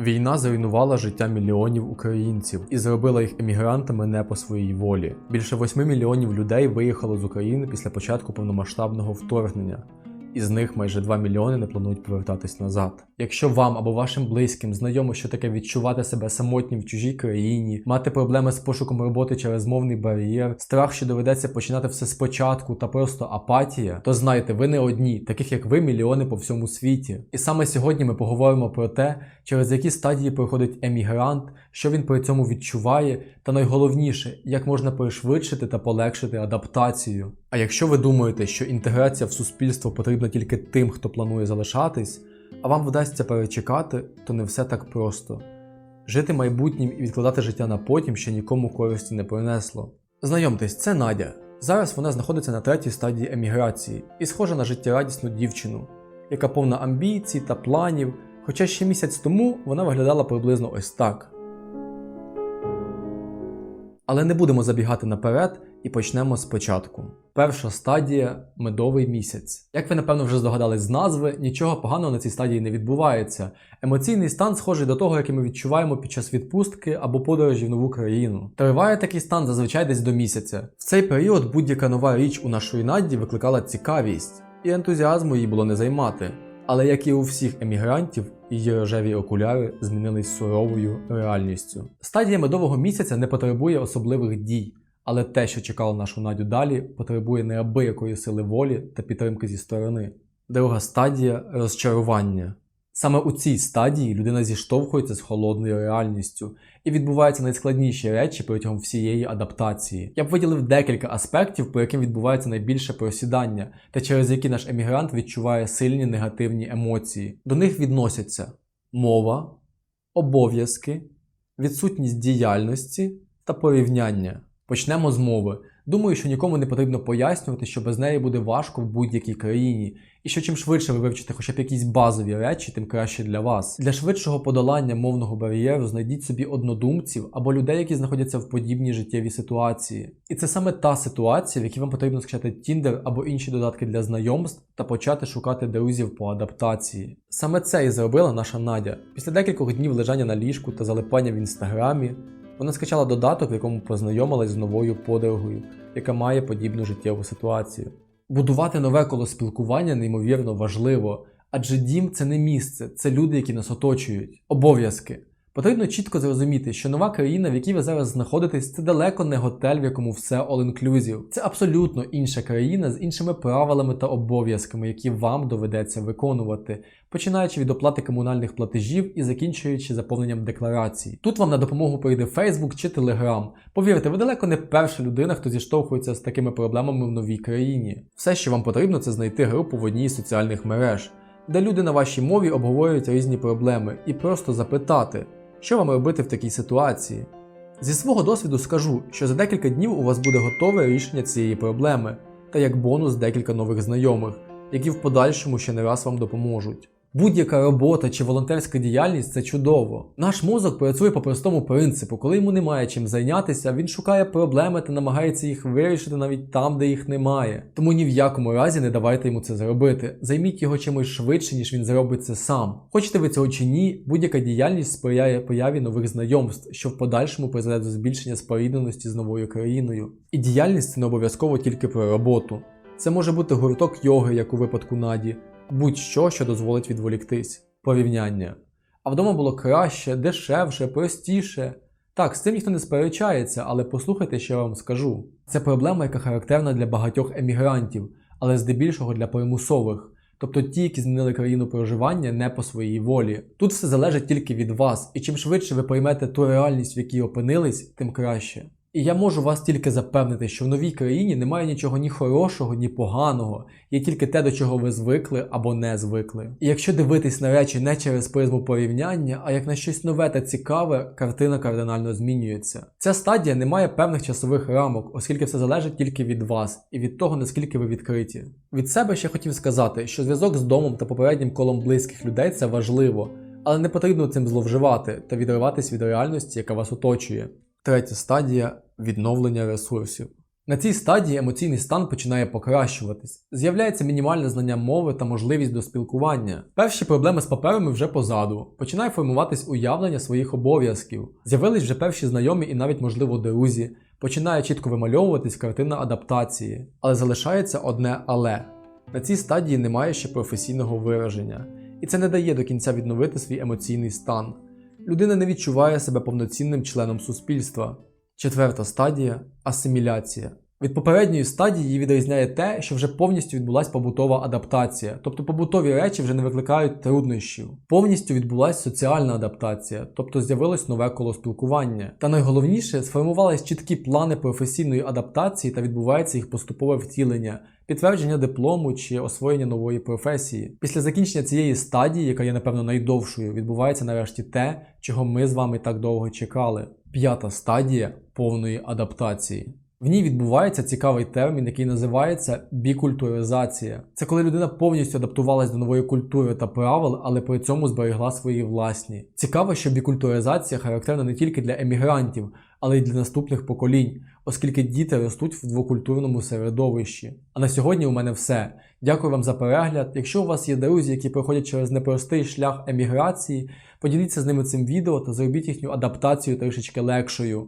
Війна зруйнувала життя мільйонів українців і зробила їх емігрантами не по своїй волі. Більше 8 мільйонів людей виїхало з України після початку повномасштабного вторгнення. Із них майже 2 мільйони не планують повертатись назад. Якщо вам або вашим близьким знайомо, що таке відчувати себе самотнім в чужій країні, мати проблеми з пошуком роботи через мовний бар'єр, страх, що доведеться починати все спочатку та просто апатія, то знайте, ви не одні, таких як ви, мільйони по всьому світі. І саме сьогодні ми поговоримо про те, через які стадії проходить емігрант, що він при цьому відчуває, та найголовніше, як можна пришвидшити та полегшити адаптацію. А якщо ви думаєте, що інтеграція в суспільство потрібна тільки тим, хто планує залишатись, а вам вдасться перечекати, то не все так просто. Жити майбутнім і відкладати життя на потім ще нікому користі не принесло. Знайомтесь, це Надя. Зараз вона знаходиться на третій стадії еміграції і схожа на життєрадісну дівчину, яка повна амбіцій та планів, хоча ще місяць тому вона виглядала приблизно ось так. Але не будемо забігати наперед і почнемо спочатку. Перша стадія медовий місяць. Як ви напевно вже здогадались з назви, нічого поганого на цій стадії не відбувається. Емоційний стан схожий до того, який ми відчуваємо під час відпустки або подорожі в нову країну. Триває такий стан зазвичай десь до місяця. В цей період будь-яка нова річ у нашої Надді викликала цікавість, і ентузіазму їй було не займати. Але як і у всіх емігрантів, її рожеві окуляри змінились суровою реальністю. Стадія медового місяця не потребує особливих дій, але те, що чекало нашу Надю далі, потребує неабиякої сили волі та підтримки зі сторони. Друга стадія розчарування. Саме у цій стадії людина зіштовхується з холодною реальністю і відбуваються найскладніші речі протягом всієї адаптації. Я б виділив декілька аспектів, по яким відбувається найбільше просідання, та через які наш емігрант відчуває сильні негативні емоції. До них відносяться мова, обов'язки, відсутність діяльності та порівняння. Почнемо з мови. Думаю, що нікому не потрібно пояснювати, що без неї буде важко в будь-якій країні, і що чим швидше ви вивчите хоча б якісь базові речі, тим краще для вас. Для швидшого подолання мовного бар'єру знайдіть собі однодумців або людей, які знаходяться в подібній життєвій ситуації. І це саме та ситуація, в якій вам потрібно скачати Tinder або інші додатки для знайомств та почати шукати друзів по адаптації. Саме це і зробила наша Надя. Після декількох днів лежання на ліжку та залипання в інстаграмі. Вона скачала додаток, в якому познайомилась з новою подругою, яка має подібну життєву ситуацію. Будувати нове коло спілкування неймовірно важливо, адже дім це не місце, це люди, які нас оточують. Обов'язки. Потрібно чітко зрозуміти, що нова країна, в якій ви зараз знаходитесь, це далеко не готель, в якому все all-inclusive. Це абсолютно інша країна з іншими правилами та обов'язками, які вам доведеться виконувати, починаючи від оплати комунальних платежів і закінчуючи заповненням декларацій. Тут вам на допомогу прийде Facebook чи Telegram. Повірте, ви далеко не перша людина, хто зіштовхується з такими проблемами в новій країні. Все, що вам потрібно, це знайти групу в одній з соціальних мереж, де люди на вашій мові обговорюють різні проблеми, і просто запитати. Що вам робити в такій ситуації? Зі свого досвіду скажу, що за декілька днів у вас буде готове рішення цієї проблеми, та як бонус декілька нових знайомих, які в подальшому ще не раз вам допоможуть. Будь-яка робота чи волонтерська діяльність це чудово. Наш мозок працює по простому принципу, коли йому немає чим зайнятися, він шукає проблеми та намагається їх вирішити навіть там, де їх немає. Тому ні в якому разі не давайте йому це зробити. Займіть його чимось швидше, ніж він зробить це сам. Хочете ви цього чи ні, будь-яка діяльність сприяє появі нових знайомств, що в подальшому призведе до збільшення спорідненості з новою країною. І діяльність це не обов'язково тільки про роботу. Це може бути гурток йоги, як у випадку Наді, будь-що, що дозволить відволіктись, порівняння. А вдома було краще, дешевше, простіше. Так, з цим ніхто не сперечається, але послухайте, що я вам скажу. Це проблема, яка характерна для багатьох емігрантів, але здебільшого для примусових, тобто ті, які змінили країну проживання не по своїй волі. Тут все залежить тільки від вас, і чим швидше ви приймете ту реальність, в якій опинились, тим краще. І я можу вас тільки запевнити, що в новій країні немає нічого ні хорошого, ні поганого, є тільки те, до чого ви звикли або не звикли. І якщо дивитись на речі не через призму порівняння, а як на щось нове та цікаве, картина кардинально змінюється. Ця стадія не має певних часових рамок, оскільки все залежить тільки від вас і від того, наскільки ви відкриті. Від себе ще хотів сказати, що зв'язок з домом та попереднім колом близьких людей це важливо, але не потрібно цим зловживати та відриватись від реальності, яка вас оточує. Третя стадія відновлення ресурсів. На цій стадії емоційний стан починає покращуватись. З'являється мінімальне знання мови та можливість до спілкування. Перші проблеми з паперами вже позаду. Починає формуватись уявлення своїх обов'язків. З'явились вже перші знайомі і навіть, можливо, друзі. Починає чітко вимальовуватись картина адаптації. Але залишається одне але. На цій стадії немає ще професійного вираження, і це не дає до кінця відновити свій емоційний стан. Людина не відчуває себе повноцінним членом суспільства. Четверта стадія асиміляція. Від попередньої стадії її відрізняє те, що вже повністю відбулася побутова адаптація, тобто побутові речі вже не викликають труднощів. Повністю відбулася соціальна адаптація, тобто з'явилось нове коло спілкування. Та найголовніше сформувались чіткі плани професійної адаптації та відбувається їх поступове втілення, підтвердження диплому чи освоєння нової професії. Після закінчення цієї стадії, яка є напевно найдовшою, відбувається нарешті те, чого ми з вами так довго чекали. П'ята стадія повної адаптації. В ній відбувається цікавий термін, який називається бікультуризація. Це коли людина повністю адаптувалась до нової культури та правил, але при цьому зберегла свої власні. Цікаво, що бікультуризація характерна не тільки для емігрантів, але й для наступних поколінь, оскільки діти ростуть в двокультурному середовищі. А на сьогодні у мене все. Дякую вам за перегляд. Якщо у вас є друзі, які проходять через непростий шлях еміграції, поділіться з ними цим відео та зробіть їхню адаптацію трішечки легшою.